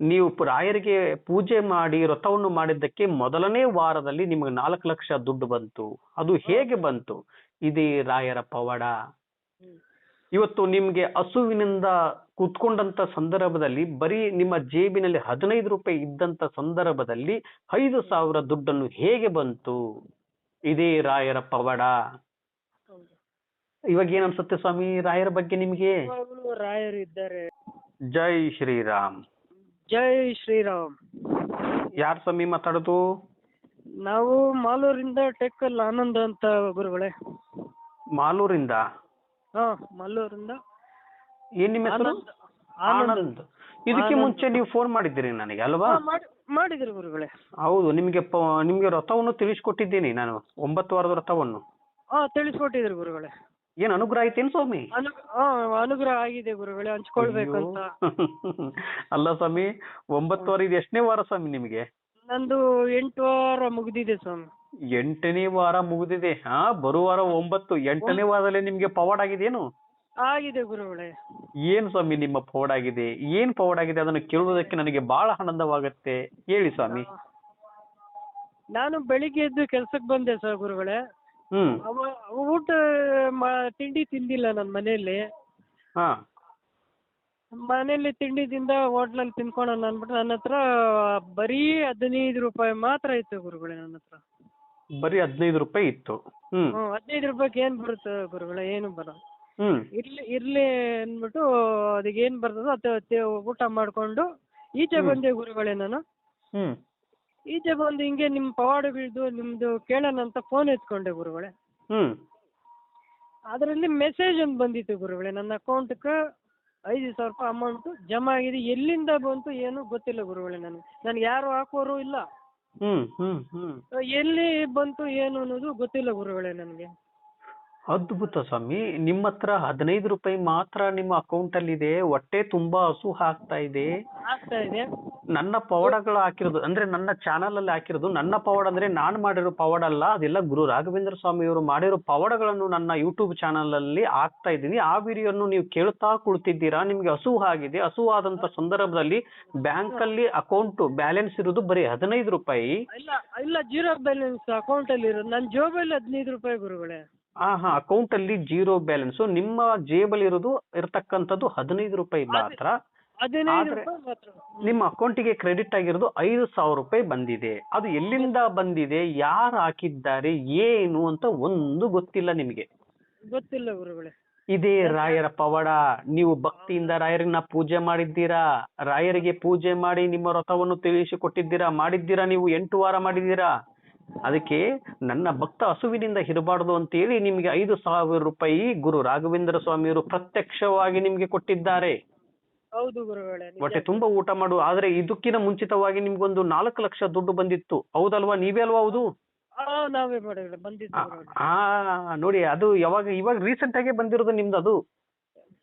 ನೀವು ರಾಯರಿಗೆ ಪೂಜೆ ಮಾಡಿ ವ್ರತವನ್ನು ಮಾಡಿದ್ದಕ್ಕೆ ಮೊದಲನೇ ವಾರದಲ್ಲಿ ನಿಮಗೆ ನಾಲ್ಕು ಲಕ್ಷ ದುಡ್ಡು ಬಂತು. ಅದು ಹೇಗೆ ಬಂತು? ಇದೇ ರಾಯರ ಪವಾಡ. ಇವತ್ತು ನಿಮ್ಗೆ ಹಸುವಿನಿಂದ ಕುತ್ಕೊಂಡಂತ ಸಂದರ್ಭದಲ್ಲಿ ಬರೀ ನಿಮ್ಮ ಜೇಬಿನಲ್ಲಿ ಹದಿನೈದು ರೂಪಾಯಿ ಇದ್ದಂತ ಸಂದರ್ಭದಲ್ಲಿ ಐದು ಸಾವಿರ ದುಡ್ಡನ್ನು ಹೇಗೆ ಬಂತು? ಇದೇ ರಾಯರ ಪವಾಡ. ಇವಾಗ ಏನ್ ಅನ್ಸುತ್ತೆ ಸ್ವಾಮಿ ರಾಯರ ಬಗ್ಗೆ ನಿಮ್ಗೆ? ರಾಯರು ಇದ್ದಾರೆ. ಜೈ ಶ್ರೀರಾಮ್. ಜೈ ಶ್ರೀರಾಮ್. ಯಾರ್ ಸ್ವಾಮಿ ಮಾತಾಡೋದು? ನಾವು ಮಾಲೂರಿಂದ ಟೆಕ್ಕಲ್ ಆನಂದ್ ಅಂತ ಗುರುಗಳೇ. ಮಾಲೂರಿಂದ? ಹಾ ಮಾಲೂರಿಂದ. ಏನ್ ನಿಮ್ಮ ಹೆಸರು? ಆನಂದ್ ಇದಕ್ಕೆ ಮುಂಚೆ ನೀವು ಫೋನ್ ಮಾಡಿದ್ದೀರಿ ನನಗೆ ಅಲ್ವಾ? ಹಾ, ಮಾಡಿ ಮಾಡಿದ್ರು ಗುರುಗಳೇ. ಹೌದು ನಿಮ್ಗೆ ಪ- ನಿಮ್ಗೆ ವ್ರತವನ್ನು ತಿಳಿಸ್ಕೊಟ್ಟಿದ್ದೀನಿ ನಾನು ಒಂಬತ್ತು ವಾರದ ವ್ರತವನ್ನು ಹಾ ತಿಳಿಸ್ಕೊಟ್ಟಿದ್ರು ಗುರುಗಳೇ. ಏನ್ ಅನುಗ್ರಹ ಐತೇನ್ ಸ್ವಾಮಿ? ಅನು ಅನುಗ್ರಹ ಆಗಿದೆ ಗುರುಗಳೇ ಹಂಚ್ಕೊಳ್ಬೇಕು ಅಂತ. ಅಲ್ಲ ಸ್ವಾಮಿ ಒಂಬತ್ತು ವಾರ ಇದು ಎಷ್ಟನೇ ವಾರ ಸ್ವಾಮಿ ನಿಮಗೆ? ನಂದು ಎಂಟು ವಾರ ಮುಗ್ದಿದೆ ಸ್ವಾಮಿ. ಎಂಟನೇ ವಾರ ಮುಗಿದಿದೆ. ಹಾ ಬರುವ ವಾರ ಒಂಬತ್ತು ಎಂಟನೇ ವಾರದಲ್ಲಿ ನಿಮ್ಗೆ ಪವಾಡ್ ಆಗಿದೆಯೇನು ಆಗಿದೆ ಗುರುಗಳೇ. ಏನ್ ಸ್ವಾಮಿ ನಿಮ್ಮ ಪವಾಡ್ ಆಗಿದೆ? ಏನ್ ಪವಾಡ್ ಆಗಿದೆ? ಅದನ್ನು ಕೇಳುವುದಕ್ಕೆ ನನಗೆ ಬಹಳ ಆನಂದವಾಗುತ್ತೆ. ಹೇಳಿ ಸ್ವಾಮಿ. ನಾನು ಬೆಳಿಗ್ಗೆ ಎದ್ದು ಕೆಲ್ಸಕ್ಕೆ ಬಂದೆ ಸರ್ ಗುರುಗಳೇ. ಹ್ಮ್. ಅವ ಊಟ ಮಾ- ತಿಂಡಿ ತಿಂದಿಲ್ಲ ನನ್ನ ಮನೆಯಲ್ಲಿ. ಹಾ. ಮನೆಯಲ್ಲಿ ತಿಂಡಿ ತಿಂದ ಹೋಟ್ಲಲ್ಲಿ ತಿನ್ಕೊಳ್ಳೋಣ ಅಂದ್ಬಿಟ್ಟು ನನ್ನ ಹತ್ರ ಬರೀ ಹದಿನೈದು ರೂಪಾಯಿ ಮಾತ್ರ ಇತ್ತು ಗುರುಗಳೇ ನನ್ನ ಹತ್ರ. ಬರೀ ಹದಿನೈದು ರೂಪಾಯಿ ಇತ್ತು. ಹ್ಮ್. ಹದಿನೈದು ರೂಪಾಯಿಗೆ ಏನ್ ಬರುತ್ತೆ ಗುರುಗಳೇ ಏನು ಬರ. ಹ್ಮ್. ಇರ್ಲಿ ಇರ್ಲಿ ಅಂದ್ಬಿಟ್ಟು ಅದಕ್ಕೆ ಏನ್ ಬರ್ತದೋ ಅದು ಊಟ ಮಾಡ್ಕೊಂಡು ಈಚೆ ಬಂದೆ ಗುರುಗಳೇ ನಾನು. ಹ್ಮ್. ಈಚೆ ಬಂದು ಹಿಂಗೆ ನಿಮ್ಮ ಪವಾಡಗಳದ್ದು ನಿಮ್ದು ಕೇಳೋಣ ಅಂತ ಫೋನ್ ಎತ್ಕೊಂಡೆ ಗುರುಗಳೇ. ಅದರಲ್ಲಿ ಮೆಸೇಜ್ ಒಂದು ಬಂದಿತ್ತು ಗುರುಗಳೇ ನನ್ನ ಅಕೌಂಟ್ಗೆ ಐದು ಸಾವಿರ ರೂಪಾಯಿ ಅಮೌಂಟ್ ಜಮಾ ಆಗಿದೆ ಎಲ್ಲಿಂದ ಬಂತು ಏನು ಗೊತ್ತಿಲ್ಲ ಗುರುಗಳೇ ನನಗೆ. ನನಗೆ ಯಾರು ಹಾಕೋರು ಇಲ್ಲ. ಎಲ್ಲಿ ಬಂತು ಏನು ಅನ್ನೋದು ಗೊತ್ತಿಲ್ಲ ಗುರುಗಳೇ ನನಗೆ. ಅದ್ಭುತ ಸ್ವಾಮಿ. ನಿಮ್ಮ ಹತ್ರ ಹದಿನೈದು ರೂಪಾಯಿ ಮಾತ್ರ ನಿಮ್ಮ ಅಕೌಂಟ್ ಅಲ್ಲಿ ಇದೆ ಹೊಟ್ಟೆ ತುಂಬಾ ಹಸು ಹಾಕ್ತಾ ಇದೆ. ಆಗ್ತಾ ಇದೆ. ನನ್ನ ಪವಾಡಗಳು ಹಾಕಿರೋದು ಅಂದ್ರೆ ನನ್ನ ಚಾನಲ್ ಅಲ್ಲಿ ಹಾಕಿರೋದು ನನ್ನ ಪವಾಡ ಅಂದ್ರೆ ನಾನು ಮಾಡಿರೋ ಪವಾಡ ಅಲ್ಲ ಅದೆಲ್ಲ ಗುರು ರಾಘವೇಂದ್ರ ಸ್ವಾಮಿ ಅವರು ಮಾಡಿರೋ ಪವಾಡಗಳನ್ನು ನನ್ನ ಯೂಟ್ಯೂಬ್ ಚಾನಲ್ ಅಲ್ಲಿ ಹಾಕ್ತಾ ಇದ್ದೀನಿ. ಆ ವಿಡಿಯೋನು ನೀವು ಕೇಳ್ತಾ ಕುಳ್ತಿದ್ದೀರಾ ನಿಮ್ಗೆ ಹಸು ಆಗಿದೆ. ಹಸು ಆದಂತ ಸಂದರ್ಭದಲ್ಲಿ ಬ್ಯಾಂಕ್ ಅಲ್ಲಿ ಅಕೌಂಟ್ ಬ್ಯಾಲೆನ್ಸ್ ಇರೋದು ಬರೀ ಹದಿನೈದು ರೂಪಾಯಿ. ಇಲ್ಲ ಇಲ್ಲ ಜೀರೋ ಬ್ಯಾಲೆನ್ಸ್ ಅಕೌಂಟಲ್ಲಿ ಇರೋದು. ನನ್ನ ಜೋಬಲ್ಲಿ ಹದಿನೈದು ರೂಪಾಯಿ ಗುರುಗಳೇ. ಆ ಹಾ ಅಕೌಂಟ್ ಅಲ್ಲಿ ಜೀರೋ ಬ್ಯಾಲೆನ್ಸ್ ನಿಮ್ಮ ಜೇಬಲ್ಲಿ ಇರೋದು ಇರತಕ್ಕಂಥದ್ದು ಹದಿನೈದು ರೂಪಾಯಿ ಮಾತ್ರ. ಹದಿನೈದು ಆದ್ರೆ- ರೂಪಾಯಿ ಮಾತ್ರ. ನಿಮ್ಮ ಅಕೌಂಟಿಗೆ ಕ್ರೆಡಿಟ್ ಆಗಿರೋದು ಐದು ಸಾವಿರ ರೂಪಾಯಿ ಬಂದಿದೆ. ಅದು ಎಲ್ಲಿಂದ ಬಂದಿದೆ ಯಾರು ಹಾಕಿದ್ದಾರೆ ಏನು ಅಂತ ಒಂದು ಗೊತ್ತಿಲ್ಲ ನಿಮಗೆ. ಗೊತ್ತಿಲ್ಲ ಗುರುಗಳೇ. ಇದೇ ರಾಯರ ಪವಾಡ. ನೀವು ಭಕ್ತಿಯಿಂದ ರಾಯರನ್ನ ಪೂಜೆ ಮಾಡಿದ್ದೀರಾ? ರಾಯರಿಗೆ ಪೂಜೆ ಮಾಡಿ ನಿಮ್ಮ ವ್ರತವನ್ನು ತಿಳಿಸಿಕೊಟ್ಟಿದ್ದೀರಾ ಮಾಡಿದ್ದೀರಾ ನೀವು ಎಂಟು ವಾರ ಮಾಡಿದ್ದೀರಾ? ಅದಕ್ಕೆ ನನ್ನ ಭಕ್ತ ಹಸುವಿನಿಂದ ಇರಬಾರ್ದು ಅಂತೇಳಿ ನಿಮಗೆ ಐದು ಸಾವಿರ ರೂಪಾಯಿ ಗುರು ರಾಘವೇಂದ್ರ ಸ್ವಾಮಿಯವರು ಪ್ರತ್ಯಕ್ಷವಾಗಿ ನಿಮಗೆ ಕೊಟ್ಟಿದ್ದಾರೆ. ಹೌದು ಗುರುಗಳೇ. ಹೊಟ್ಟೆ ತುಂಬಾ ಊಟ ಮಾಡು ಆದ್ರೆ ಇದಕ್ಕಿಂತ ಮುಂಚಿತವಾಗಿ ನಿಮ್ಗೊಂದು ನಾಲ್ಕು ಲಕ್ಷ ದುಡ್ಡು ಬಂದಿತ್ತು. ಹೌದಲ್ವಾ ನೀವೇ ಅಲ್ವಾ ಹೌದು? ನಾವೇ ಬಂದಿದ್ದು ಗುರುಗಳೇ. ಆ ನೋಡಿ ಅದು ಯಾವಾಗ ಇವಾಗ ರೀಸೆಂಟ್ ಆಗಿ ಬಂದಿರೋದು ನಿಮ್ದು ಅದು?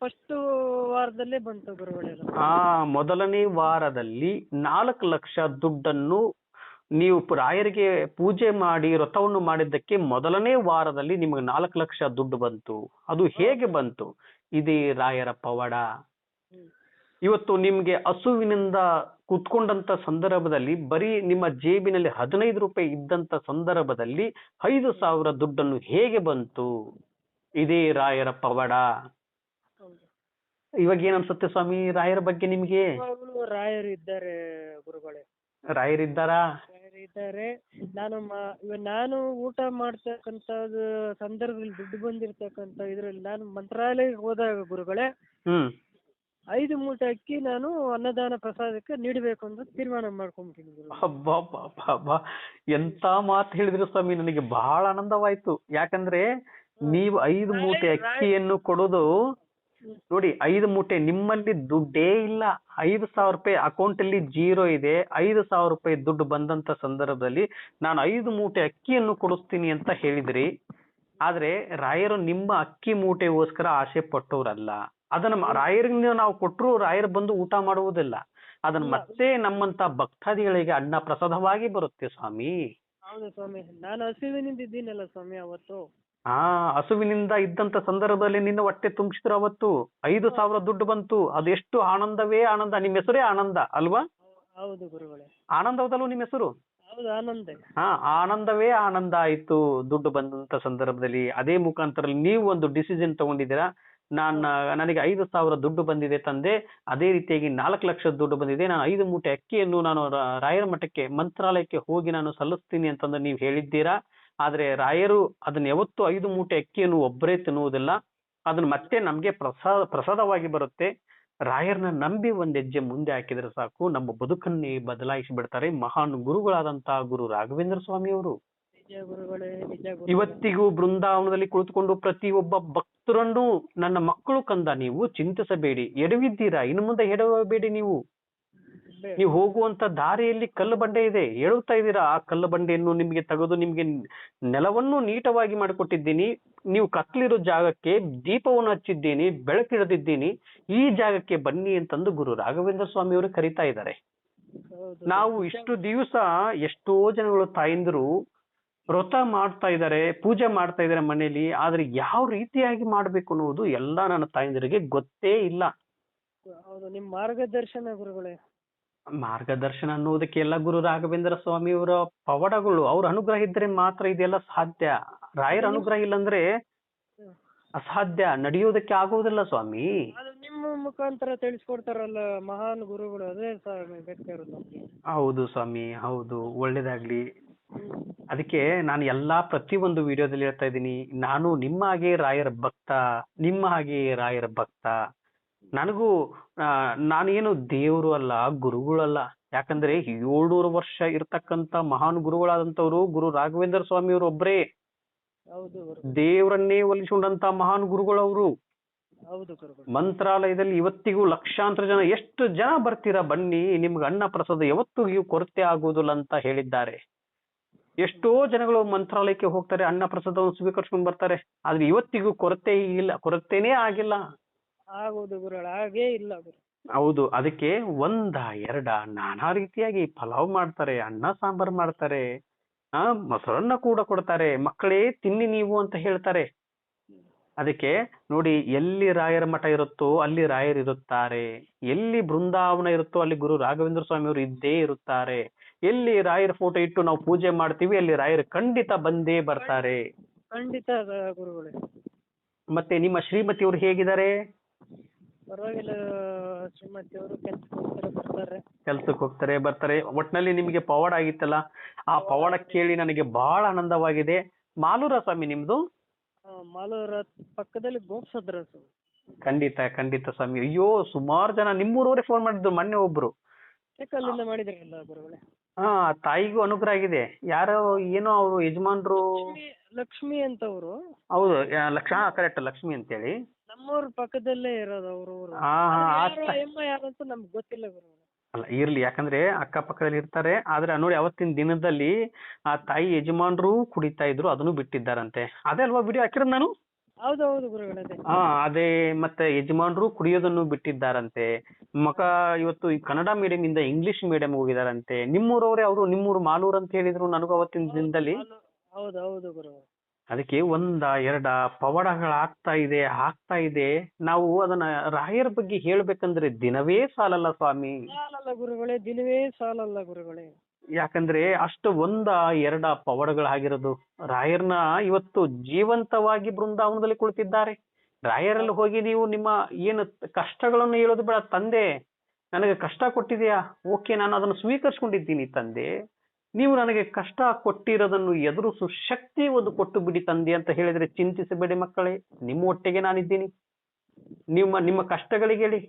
ಫಸ್ಟ್ ವಾರದಲ್ಲೇ ಬಂತು ಗುರುಗಳೇ ಅದು. ಆ ಮೊದಲನೇ ವಾರದಲ್ಲಿ ನಾಲ್ಕು ಲಕ್ಷ ದುಡ್ಡನ್ನು ನೀವು ರಾಯರಿಗೆ ಪೂಜೆ ಮಾಡಿ ವ್ರತವನ್ನು ಮಾಡಿದ್ದಕ್ಕೆ ಮೊದಲನೇ ವಾರದಲ್ಲಿ ನಿಮಗೆ ನಾಲ್ಕು ಲಕ್ಷ ದುಡ್ಡು ಬಂತು. ಅದು ಹೇಗೆ ಬಂತು? ಇದೇ ರಾಯರ ಪವಾಡ. ಇವತ್ತು ನಿಮ್ಗೆ ಹಸುವಿನಿಂದ ಕುತ್ಕೊಂಡಂತ ಸಂದರ್ಭದಲ್ಲಿ ಬರೀ ನಿಮ್ಮ ಜೇಬಿನಲ್ಲಿ ಹದಿನೈದು ರೂಪಾಯಿ ಇದ್ದಂತ ಸಂದರ್ಭದಲ್ಲಿ ಐದು ಸಾವಿರ ದುಡ್ಡನ್ನು ಹೇಗೆ ಬಂತು? ಇದೇ ರಾಯರ ಪವಾಡ. ಇವಾಗ ಏನ್ ಅನ್ಸುತ್ತೆ ಸ್ವಾಮಿ ರಾಯರ ಬಗ್ಗೆ ನಿಮ್ಗೆ? ರಾಯರು ಇದ್ದಾರೆ ಗುರುಗಳೇ. ರಾಯರಿದ್ದಾರಾ? ರಾಯರು ಇದ್ದಾರೆ. ನಾನು ಮಾ- ನಾನು ಊಟ ಮಾಡ್ತಕ್ಕಂಥದ್ದು ಸಂದರ್ಭದಲ್ಲಿ ದುಡ್ಡು ಬಂದಿರ್ತಕ್ಕಂಥ ಇದ್ರಲ್ಲಿ ನಾನು ಮಂತ್ರಾಲಯಕ್ಕೆ ಹೋದಾಗ ಗುರುಗಳೇ ಹ್ಮ್. ಐದು ಮೂಟೆ ಅಕ್ಕಿ ನಾನು ಅನ್ನದಾನ ಪ್ರಸಾದಕ್ಕೆ ನೀಡಬೇಕು ಅಂತ ತೀರ್ಮಾನ ಮಾಡ್ಕೊಂಡ್ಬಿಟ್ಟಿದ್ದೀನಿ ಗುರು. ಅಬ್ಬಬ್ಬಬ್ಬಬ್ಬ. ಎಂತ ಮಾತು ಹೇಳಿದ್ರು ಸ್ವಾಮಿ ನನಗೆ ಬಹಳ ಆನಂದವಾಯ್ತು. ಯಾಕಂದ್ರೆ ನೀವು ಐದು ಮೂಟೆ ಅಕ್ಕಿಯನ್ನು ಕೊಡೋದು ನೋಡಿ ಐದು ಮೂಟೆ ನಿಮ್ಮಲ್ಲಿ ದುಡ್ಡೇ ಇಲ್ಲ. ಐದು ಸಾವಿರ ರೂಪಾಯಿ ಅಕೌಂಟ್ ಅಲ್ಲಿ ಜೀರೋ ಇದೆ. ಐದು ಸಾವಿರ ರೂಪಾಯಿ ದುಡ್ಡು ಬಂದಂತ ಸಂದರ್ಭದಲ್ಲಿ ನಾನು ಐದು ಮೂಟೆ ಅಕ್ಕಿಯನ್ನು ಕೊಡಿಸ್ತೀನಿ ಅಂತ ಹೇಳಿದ್ರಿ. ಆದ್ರೆ ರಾಯರು ನಿಮ್ಮ ಅಕ್ಕಿ ಮೂಟೆಗೋಸ್ಕರ ಆಸೆ ಪಟ್ಟವ್ರಲ್ಲ ಅದನ್ನ ರಾಯರ್ ರಾಯರಿಗೆ ನಾವು ಕೊಟ್ಟರು ರಾಯರು ಬಂದು ಊಟ ಮಾಡುವುದಿಲ್ಲ. ಅದನ್ನ ಮತ್ತೆ ನಮ್ಮಂತ ಭಕ್ತಾದಿಗಳಿಗೆ ಅನ್ನ ಪ್ರಸಾದವಾಗಿ ಬರುತ್ತೆ ಸ್ವಾಮಿ. ಹೌದು ಸ್ವಾಮಿ. ನಾನು ಹಸಿವಿನಿಂದ ಇದ್ದೀನಲ್ಲ ಸ್ವಾಮಿ ಅವತ್ತು. ಆ ಹಸುವಿನಿಂದ ಇದ್ದಂತ ಸಂದರ್ಭದಲ್ಲಿ ನಿನ್ನ ಹೊಟ್ಟೆ ತುಂಬಿಸಿದ್ರು ಅವತ್ತು. ಐದು ಸಾವಿರ ದುಡ್ಡು ಬಂತು. ಅದೆಷ್ಟು ಆನಂದವೇ ಆನಂದ. ನಿಮ್ಮ ಹೆಸರೇ ಆನಂದ ಅಲ್ವಾ? ಹೌದು ಗುರುಗಳೇ. ಆನಂದ ಹೌದಲ್ವ ನಿಮ್ಮ ಹೆಸರು? ಹೌದು ಆನಂದೇ. ಹಾ ಆನಂದವೇ ಆನಂದ ಆಯ್ತು. ದುಡ್ಡು ಬಂದಂತ ಸಂದರ್ಭದಲ್ಲಿ ಅದೇ ಮುಖಾಂತರ ನೀವು ಒಂದು ಡಿಸಿಷನ್ ತಗೊಂಡಿದ್ದೀರಾ? ನಾನು ನನಗೆ ಐದು ಸಾವಿರ ದುಡ್ಡು ಬಂದಿದೆ ತಂದೆ. ಅದೇ ರೀತಿಯಾಗಿ ನಾಲ್ಕು ಲಕ್ಷ ದುಡ್ಡು ಬಂದಿದೆ. ನಾನು ಐದು ಮೂಟೆ ಅಕ್ಕಿಯನ್ನು ನಾನು ರಾಯರ ಮಠಕ್ಕೆ ಮಂತ್ರಾಲಯಕ್ಕೆ ಹೋಗಿ ನಾನು ಸಲ್ಲಿಸ್ತೀನಿ ಅಂತಂದು ನೀವು ಹೇಳಿದ್ದೀರಾ? ಆದ್ರೆ ರಾಯರು ಅದನ್ನ ಯಾವತ್ತೂ ಐದು ಮೂಟೆ ಅಕ್ಕಿಯನ್ನು ಒಬ್ಬರೇ ತಿನ್ನುವುದಿಲ್ಲ. ಅದನ್ನ ಮತ್ತೆ ನಮ್ಗೆ ಪ್ರಸಾದ ಪ್ರಸಾದವಾಗಿ ಬರುತ್ತೆ. ರಾಯರ್ನ ನಂಬಿ ಒಂದ್ ಹೆಜ್ಜೆ ಮುಂದೆ ಹಾಕಿದ್ರೆ ಸಾಕು. ನಮ್ಮ ಬದುಕನ್ನೇ ಬದಲಾಯಿಸಿ ಬಿಡ್ತಾರೆ ಮಹಾನ್ ಗುರುಗಳಾದಂತಹ ಗುರು ರಾಘವೇಂದ್ರ ಸ್ವಾಮಿ ಅವರು. ನಿಜ ಗುರುಗಳೇ ನಿಜ ಗುರು ಇವತ್ತಿಗೂ ಬೃಂದಾವನದಲ್ಲಿ ಕುಳಿತುಕೊಂಡು ಪ್ರತಿಯೊಬ್ಬ ಭಕ್ತರನ್ನು ನನ್ನ ಮಕ್ಕಳು ಕಂದ ನೀವು ಚಿಂತಿಸಬೇಡಿ. ಎಡವಿದ್ದೀರಾ? ಇನ್ನು ಮುಂದೆ ಎಡವಬೇಡಿ ನೀವು. ನೀವು ಹೋಗುವಂತ ದಾರಿಯಲ್ಲಿ ಕಲ್ಲು ಬಂಡೆ ಇದೆ. ಹೇಳುತ್ತಾ ಇದ್ದೀರಾ ಆ ಕಲ್ಲು ಬಂಡೆಯನ್ನು ನಿಮಗೆ ತೆಗೆದು ನಿಮಗೆ ನೆಲವನ್ನು ನೀಟವಾಗಿ ಮಾಡಿಕೊಟ್ಟಿದ್ದೀನಿ. ನೀವು ಕತ್ಲಿರೋ ಜಾಗಕ್ಕೆ ದೀಪವನ್ನು ಹಚ್ಚಿದ್ದೀನಿ ಬೆಳಕಿಡದಿದ್ದೀನಿ. ಈ ಜಾಗಕ್ಕೆ ಬನ್ನಿ ಅಂತಂದು ಗುರು ರಾಘವೇಂದ್ರ ಸ್ವಾಮಿ ಅವರು ಕರಿತಾ ಇದ್ದಾರೆ. ನಾವು ಇಷ್ಟು ದಿವಸ ಎಷ್ಟೋ ಜನಗಳು ತಾಯಂದಿರು ವ್ರತ ಮಾಡ್ತಾ ಇದ್ದಾರೆ ಪೂಜೆ ಮಾಡ್ತಾ ಇದ್ದಾರೆ ಮನೆಯಲ್ಲಿ. ಆದ್ರೆ ಯಾವ ರೀತಿಯಾಗಿ ಮಾಡ್ಬೇಕು ಅನ್ನೋದು ಎಲ್ಲ ನನ್ನ ತಾಯಂದಿರಿಗೆ ಗೊತ್ತೇ ಇಲ್ಲ. ಹೌದು ನಿಮ್ ಮಾರ್ಗದರ್ಶನ ಗುರುಗಳೇ. ಮಾರ್ಗದರ್ಶನ ಅನ್ನೋದಕ್ಕೆ ಎಲ್ಲ ಗುರು ರಾಘವೇಂದ್ರ ಸ್ವಾಮಿಯವರ ಪವಾಡಗಳು ಅವ್ರ ಅನುಗ್ರಹ ಇದ್ರೆ ಮಾತ್ರ ಇದೆಲ್ಲ ಸಾಧ್ಯ. ರಾಯರ ಅನುಗ್ರಹ ಇಲ್ಲಂದ್ರೆ. ಅಸಾಧ್ಯ ನಡೆಯೋದಕ್ಕೆ ಆಗುವುದಿಲ್ಲ ಸ್ವಾಮಿ. ಅದು ನಿಮ್ಮ ಮುಖಾಂತರ ತಿಳಿಸ್ಕೊಡ್ತಾರಲ್ಲ ಮಹಾನ್ ಗುರುಗಳು ಅದೇ ಹೌದು ಸ್ವಾಮಿ ಹೌದು ಒಳ್ಳೇದಾಗ್ಲಿ. ಅದಕ್ಕೆ ನಾನು ಎಲ್ಲಾ ಪ್ರತಿ ಒಂದು ವಿಡಿಯೋದಲ್ಲಿ ಹೇಳ್ತಾ ಇದ್ದೀನಿ ನಾನು ನಿಮ್ಮ ಹಾಗೆ ರಾಯರ ಭಕ್ತ ನಿಮ್ಮ ಹಾಗೆ ರಾಯರ ಭಕ್ತ. ನನಗೂ ನಾನೇನು ದೇವರು ಅಲ್ಲ ಗುರುಗಳಲ್ಲ ಯಾಕಂದ್ರೆ ಏಳ್ನೂರು ವರ್ಷ ಇರ್ತಕ್ಕಂತ ಮಹಾನ್ ಗುರುಗಳಾದಂತವ್ರು ಗುರು ರಾಘವೇಂದ್ರ ಸ್ವಾಮಿಯವರು ಒಬ್ಬರೇ ಹೌದು ದೇವರನ್ನೇ ಒಲಿಸಿಕೊಂಡಂತ ಮಹಾನ್ ಗುರುಗಳವರು. ಮಂತ್ರಾಲಯದಲ್ಲಿ ಇವತ್ತಿಗೂ ಲಕ್ಷಾಂತರ ಜನ ಎಷ್ಟು ಜನ ಬರ್ತೀರಾ ಬನ್ನಿ ನಿಮ್ಗೆ ಅನ್ನ ಪ್ರಸಾದ ಯಾವತ್ತಿಗೂ ಕೊರತೆ ಆಗುವುದಿಲ್ಲ ಅಂತ ಹೇಳಿದ್ದಾರೆ. ಎಷ್ಟೋ ಜನಗಳು ಮಂತ್ರಾಲಯಕ್ಕೆ ಹೋಗ್ತಾರೆ ಅನ್ನ ಪ್ರಸಾದವನ್ನು ಸ್ವೀಕರಿಸ್ಕೊಂಡು ಬರ್ತಾರೆ ಆದ್ರೆ ಇವತ್ತಿಗೂ ಕೊರತೆ ಇಲ್ಲ ಕೊರತೆನೇ ಆಗಿಲ್ಲ. ಆಗೋದು ಗುರುಗಳ ಹಾಗೇ ಇಲ್ಲ ಗುರು ಹೌದು ಅದಕ್ಕೆ ಒಂದ ಎರಡ ನಾನಾ ರೀತಿಯಾಗಿ ಪಲಾವ್ ಮಾಡ್ತಾರೆ ಅನ್ನ ಸಾಂಬಾರ್ ಮಾಡ್ತಾರೆ ಆ ಮೊಸರನ್ನ ಕೂಡ ಕೊಡ್ತಾರೆ ಮಕ್ಕಳೇ ತಿನ್ನಿ ನೀವು ಅಂತ ಹೇಳ್ತಾರೆ. ಅದಕ್ಕೆ ನೋಡಿ ಎಲ್ಲಿ ರಾಯರ ಮಠ ಇರುತ್ತೋ ಅಲ್ಲಿ ರಾಯರು ಇರುತ್ತಾರೆ ಎಲ್ಲಿ ಬೃಂದಾವನ ಇರುತ್ತೋ ಅಲ್ಲಿ ಗುರು ರಾಘವೇಂದ್ರ ಸ್ವಾಮಿ ಅವರು ಇದ್ದೇ ಇರುತ್ತಾರೆ ಎಲ್ಲಿ ರಾಯರ ಫೋಟೋ ಇಟ್ಟು ನಾವು ಪೂಜೆ ಮಾಡ್ತೀವಿ ಅಲ್ಲಿ ರಾಯರ್ ಖಂಡಿತ ಬಂದೇ ಬರ್ತಾರೆ. ಖಂಡಿತ ಗುರುಗಳೇ. ಮತ್ತೆ ನಿಮ್ಮ ಶ್ರೀಮತಿ ಅವರು ಹೇಗಿದ್ದಾರೆ? ಪರವಾಗಿಲ್ಲ ಶ್ರೀಮತಿ ಅವರು ಕೆಲಸ ಬರ್ತಾರೆ. ಕೆಲ್ಸಕ್ಕೆ ಹೋಗ್ತಾರೆ ಬರ್ತಾರೆ. ಒಟ್ನಲ್ಲಿ ನಿಮಗೆ ಪವಾಡ ಆಗಿತ್ತಲ್ಲ ಆ ಪವಾಡ ಕೇಳಿ ನನಗೆ ಬಹಳ ಆನಂದವಾಗಿದೆ. ಮಾಲೂರ ಸ್ವಾಮಿ ನಿಮ್ದು? ಆ, ಮಾಲೂರ ಪಕ್ಕದಲ್ಲಿ ಗೋಪ್ಸದ್ರ ಸರ್ ಖಂಡಿತ ಖಂಡಿತ ಸ್ವಾಮಿ. ಅಯ್ಯೋ ಸುಮಾರು ಜನ ನಿಮ್ಮೂರವರೇ ಫೋನ್ ಮಾಡಿದ್ರು ಮೊನ್ನೆ ಒಬ್ರು. ಅಲ್ಲಿಂದ ಮಾಡಿದ್ರಲ್ಲ ಗುರುಗಳೇ. ಹಾ ತಾಯಿಗೂ ಅನುಗ್ರಹ ಆಗಿದೆ. ಯಾರೋ ಏನೋ ಅವರು ಯಜಮಾನ್ರು ಲಕ್ಷ್ಮಿ ಲಕ್ಷ್ಮಿ ಅಂತ ಅವರು ಹೌದು ಯಾ- ಲಕ್ಷ ಕರೆಕ್ಟ್ ಲಕ್ಷ್ಮಿ ಅಂತೇಳಿ. ನಮ್ಮೂರ ಪಕ್ಕದಲ್ಲೇ ಇರೋದು ಅವ್ರ ಊರು. ಹಾ ಹಾ ಆ ಯಾರು ಎಮ್ಮ ಯಾರು ಅಂತ ನಮ್ಗೆ ಗೊತ್ತಿಲ್ಲ ಗುರು ಅಲ್ಲ ಇರ್ಲಿ ಯಾಕಂದ್ರೆ ಅಕ್ಕ ಪಕ್ಕದಲ್ಲಿ ಇರ್ತಾರೆ. ಆದ್ರೆ ನೋಡಿ ಅವತ್ತಿನ ದಿನದಲ್ಲಿ ಆ ತಾಯಿ ಯಜಮಾನ್ರು ಕುಡಿತಾ ಇದ್ರು ಅದನ್ನು ಬಿಟ್ಟಿದ್ದಾರಂತೆ. ಅದೇ ಅಲ್ವಾ ವಿಡಿಯೋ ಹಾಕಿರೋದು ನಾನು? ಹೌದು ಹೌದು ಗುರುಗಳೇ ಅದೇ. ಹಾ ಅದೇ ಮತ್ತೆ ಯಜಮಾನ್ರು ಕುಡಿಯೋದನ್ನು ಬಿಟ್ಟಿದ್ದಾರಂತೆ. ಮಕ ಇವತ್ತು ಈ ಕನ್ನಡ ಮೀಡಿಯಂ ಇಂದ ಇಂಗ್ಲಿಷ್ ಮೀಡಿಯಂ ಹೋಗಿದಾರಂತೆ ನಿಮ್ಮೂರವ್ರೆ ಅವರು ನಿಮ್ಮೂರು ಮಾಲೂರ್ ಅಂತ ಹೇಳಿದ್ರು ನನಗೂ ಅವತ್ತಿನ ದಿನದಲ್ಲಿ. ಹೌದು ಹೌದು ಗುರುಗಳೇ ಅದಕ್ಕೆ ಒಂದ ಎರಡ ಪವಾಡಗಳಾಗ್ತಾ ಇದೆ ಆಗ್ತಾ ಇದೆ. ನಾವು ಅದನ್ನ ರಾಯರ ಬಗ್ಗೆ ಹೇಳ್ಬೇಕಂದ್ರೆ ದಿನವೇ ಸಾಲಲ್ಲ ಸ್ವಾಮಿ. ಸಾಲಲ್ಲ ಗುರುಗಳೇ ದಿನವೇ ಸಾಲಲ್ಲ ಗುರುಗಳೇ. ಯಾಕಂದ್ರೆ ಅಷ್ಟು ಒಂದ ಎರಡ ಪವಾಡಗಳಾಗಿರೋದು ರಾಯರ್ನ ಇವತ್ತು ಜೀವಂತವಾಗಿ ಬೃಂದಾವನದಲ್ಲಿ ಕುಳಿತಿದ್ದಾರೆ. ರಾಯರಲ್ಲಿ ಹೋಗಿ ನೀವು ನಿಮ್ಮ ಏನು ಕಷ್ಟಗಳನ್ನು ಹೇಳೋದು ಬೇಡ ತಂದೆ. ನನಗೆ ಕಷ್ಟ ಕೊಟ್ಟಿದೆಯಾ? ಓಕೆ ನಾನು ಅದನ್ನು ಸ್ವೀಕರಿಸ್ಕೊಂಡಿದ್ದೀನಿ ತಂದೆ. ನೀವು ನನಗೆ ಕಷ್ಟ ಕೊಟ್ಟಿರೋದನ್ನು ಎದುರಿಸು ಶಕ್ತಿ ಒಂದು ಕೊಟ್ಟು ಬಿಡಿ ತಂದೆ ಅಂತ ಹೇಳಿದ್ರೆ ಚಿಂತಿಸಬೇಡಿ ಮಕ್ಕಳೇ ನಿಮ್ಮ ಒಟ್ಟಿಗೆ ನಾನಿದ್ದೀನಿ. ನಿಮ್ಮ ನಿಮ್ಮ ಕಷ್ಟಗಳಿಗೆ ಹೇಳಿ.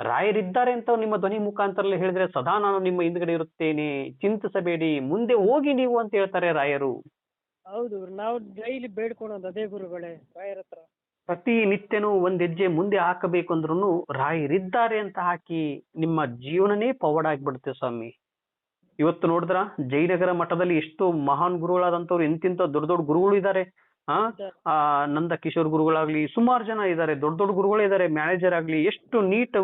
ರಾಯರಿದ್ದಾರೆ ಅಂತ ನಿಮ್ಮ ಧ್ವನಿ ಮುಖಾಂತರ ಹೇಳಿದ್ರೆ ಸದಾ ನಾನು ನಿಮ್ಮ ಹಿಂದ್ಗಡೆ ಇರುತ್ತೇನೆ. ಚಿಂತಿಸಬೇಡಿ. ಮುಂದೆ ಹೋಗಿ ನೀವು ಅಂತ ಹೇಳ್ತಾರೆ ರಾಯರು. ಹೌದು ನಾವು ಡೈಲಿ ಬೇಡ್ಕೊಳೋದು ಅದೇ ಗುರುಗಳೇ ರಾಯರ ಹತ್ರ. ಪ್ರತಿ ನಿತ್ಯನೂ ಒಂದ್ ಹೆಜ್ಜೆ ಮುಂದೆ ಹಾಕಬೇಕು ಅಂದ್ರೂ ರಾಯರಿದ್ದಾರೆ ಅಂತ ಹಾಕಿ ನಿಮ್ಮ ಜೀವನನೇ ಪವಾಡ ಆಗ್ಬಿಡುತ್ತೆ ಸ್ವಾಮಿ. ಇವತ್ತು ನೋಡಿದ್ರ? ಜಯನಗರ ಮಠದಲ್ಲಿ ಎಷ್ಟು ಮಹಾನ್ ಗುರುಗಳಾದಂತವ್ರು ಎಂತಿಂತ ದೊಡ್ಡ ದೊಡ್ಡ ಗುರುಗಳು ಇದ್ದಾರೆ. ನಂದ ಕಿಶೋರ್ ಗುರುಗಳಾಗ್ಲಿ ಸುಮಾರು ಜನ ಇದ್ದಾರೆ ದೊಡ್ಡ ದೊಡ್ಡ ಗುರುಗಳೇ ಇದ್ದಾರೆ ಮ್ಯಾನೇಜರ್ ಆಗ್ಲಿ ಎಷ್ಟು ನೀಟ್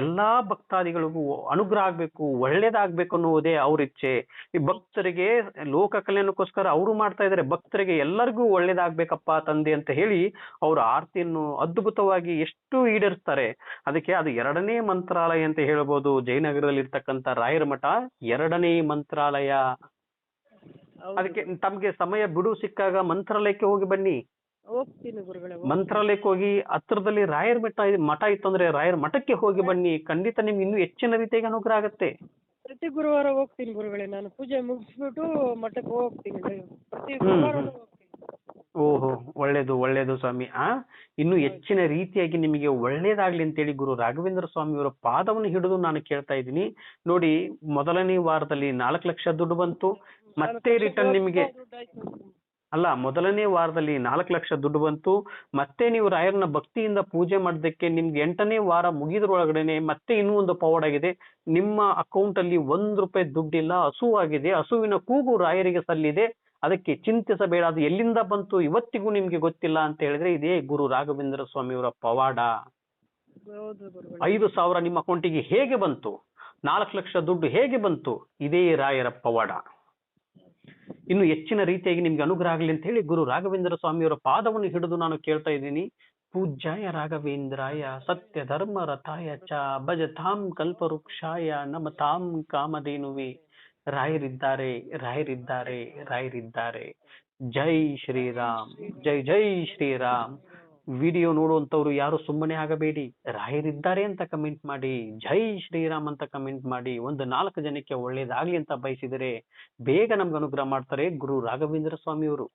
ಎಲ್ಲಾ ಭಕ್ತಾದಿಗಳಿಗೂ ಅನುಗ್ರಹ ಆಗ್ಬೇಕು ಒಳ್ಳೇದಾಗ್ಬೇಕು ಅನ್ನುವುದೇ ಅವ್ರ ಇಚ್ಛೆ. ಈ ಭಕ್ತರಿಗೆ ಲೋಕ ಕಲ್ಯಾಣಕ್ಕೋಸ್ಕರ ಅವರು ಮಾಡ್ತಾ ಇದ್ದಾರೆ ಭಕ್ತರಿಗೆ ಎಲ್ಲರಿಗೂ ಒಳ್ಳೇದಾಗ್ಬೇಕಪ್ಪ ತಂದೆ ಅಂತ ಹೇಳಿ ಅವ್ರ ಆರ್ತಿಯನ್ನು ಅದ್ಭುತವಾಗಿ ಎಷ್ಟು ಈಡೇರಿಸ್ತಾರೆ. ಅದಕ್ಕೆ ಅದು ಎರಡನೇ ಮಂತ್ರಾಲಯ ಅಂತ ಹೇಳ್ಬೋದು ಜಯನಗರದಲ್ಲಿ ಇರ್ತಕ್ಕಂಥ ರಾಯರ ಮಠ ಎರಡನೇ ಮಂತ್ರಾಲಯ. ಅದಕ್ಕೆ ತಮಗೆ ಸಮಯ ಬಿಡು ಸಿಕ್ಕಾಗ ಮಂತ್ರಾಲಯಕ್ಕೆ ಹೋಗಿ ಬನ್ನಿ. ಹೋಗ್ತೀನಿ ಗುರುಗಳೇ ಮಂತ್ರಾಲಯಕ್ಕೆ ಹೋಗಿ ಹತ್ರದಲ್ಲಿ ರಾಯರ ಮಠ ಇದೆ- ಮಠ ಇತ್ತು ಅಂದ್ರೆ ರಾಯರ ಮಠಕ್ಕೆ ಹೋಗಿ ಬನ್ನಿ. ಖಂಡಿತ ನಿಮ್ಗೆ ಇನ್ನೂ ಹೆಚ್ಚಿನ ರೀತಿಯಾಗಿ ಅನುಗ್ರಹ ಆಗುತ್ತೆ. ಪ್ರತಿ ಗುರುವಾರ ಹೋಗ್ತೀನಿ ಗುರುಗಳೇ ನಾನು ಪೂಜೆ ಮುಗಿಸ್ಬಿಟ್ಟು ಮಠಕ್ಕೆ ಹೋಗ್ತೀನಿ. ಪ್ರತಿ ಗುರುವಾರ ಹೋಗ್ತೀನಿ ಓಹೋ ಒಳ್ಳೇದು ಒಳ್ಳೇದು ಸ್ವಾಮಿ. ಆ? ಇನ್ನು ಹೆಚ್ಚಿನ ರೀತಿಯಾಗಿ ನಿಮಗೆ ಒಳ್ಳೇದಾಗ್ಲಿ ಅಂತೇಳಿ ಗುರು ರಾಘವೇಂದ್ರ ಸ್ವಾಮಿಯವರ ಪಾದವನ್ನು ಹಿಡಿದು ನಾನು ಕೇಳ್ತಾ ಇದ್ದೀನಿ. ನೋಡಿ ಮೊದಲನೇ ವಾರದಲ್ಲಿ ನಾಲ್ಕು ಲಕ್ಷ ದುಡ್ಡು ಬಂತು. ಮತ್ತೆ ರಿಟರ್ನ್ ನಿಮಗೆ. ಅಲ್ಲ ಮೊದಲನೇ ವಾರದಲ್ಲಿ ನಾಲ್ಕು ಲಕ್ಷ ದುಡ್ಡು ಬಂತು. ಮತ್ತೆ ನೀವು ರಾಯರನ್ನ ಭಕ್ತಿಯಿಂದ ಪೂಜೆ ಮಾಡೋದಕ್ಕೆ ನಿಮ್ಗೆ ಎಂಟನೇ ವಾರ ಮುಗಿದ್ರೊಳಗಡೆನೆ ಮತ್ತೆ ಇನ್ನೂ ಒಂದು ಪವಾಡ್ ಆಗಿದೆ. ನಿಮ್ಮ ಅಕೌಂಟ್ ಅಲ್ಲಿ ಒಂದ್ ರೂಪಾಯಿ ದುಡ್ಡಿಲ್ಲ ಹಸುವಾಗಿದೆ ಹಸುವಿನ ಕೂಗು ರಾಯರಿಗೆ ಸಲ್ಲಿದೆ. ಅದಕ್ಕೆ ಚಿಂತಿಸಬೇಡ ಅದು ಎಲ್ಲಿಂದ ಬಂತು? ಇವತ್ತಿಗೂ ನಿಮ್ಗೆ ಗೊತ್ತಿಲ್ಲ ಅಂತ ಹೇಳಿದ್ರೆ ಇದೇ ಗುರು ರಾಘವೇಂದ್ರ ಸ್ವಾಮಿಯವರ ಪವಾಡ. ಐದು ಸಾವಿರ ನಿಮ್ಮ ಅಕೌಂಟಿಗೆ ಹೇಗೆ ಬಂತು? ನಾಲ್ಕು ಲಕ್ಷ ದುಡ್ಡು ಹೇಗೆ ಬಂತು? ಇದೇ ರಾಯರ ಪವಾಡ. ಇನ್ನು ಹೆಚ್ಚಿನ ರೀತಿಯಾಗಿ ನಿಮ್ಗೆ ಅನುಗ್ರಹ ಆಗಲಿ ಅಂತ ಹೇಳಿ ಗುರು ರಾಘವೇಂದ್ರ ಸ್ವಾಮಿಯವರ ಪಾದವನ್ನು ಹಿಡಿದು ನಾನು ಕೇಳ್ತಾ ಇದ್ದೀನಿ. ಪೂಜ್ಯಾಯ ರಾಘವೇಂದ್ರಾಯ ಸತ್ಯ ಧರ್ಮ ರಥಾಯ ಚ ಭಜತಾಂ ಕಲ್ಪವೃಕ್ಷಾಯ ನಮತಾಂ ಕಾಮಧೇನುವೆ. ರಾಯರಿದ್ದಾರೆ ರಾಯರಿದ್ದಾರೆ ರಾಯರಿದ್ದಾರೆ. ಜೈ ಶ್ರೀರಾಮ್ ಜೈ ಜೈ ಶ್ರೀರಾಮ್. ವಿಡಿಯೋ ನೋಡುವಂತವ್ರು ಯಾರು ಸುಮ್ಮನೆ ಆಗಬೇಡಿ. ರಾಯರಿದ್ದಾರೆ ಅಂತ ಕಮೆಂಟ್ ಮಾಡಿ ಜೈ ಶ್ರೀರಾಮ್ ಅಂತ ಕಮೆಂಟ್ ಮಾಡಿ ಒಂದು ನಾಲ್ಕು ಜನಕ್ಕೆ ಒಳ್ಳೇದಾಗ್ಲಿ ಅಂತ ಬಯಸಿದರೆ ಬೇಗ ನಮ್ಗೆ ಅನುಗ್ರಹ ಮಾಡ್ತಾರೆ ಗುರು ರಾಘವೇಂದ್ರ ಸ್ವಾಮಿಯವರು.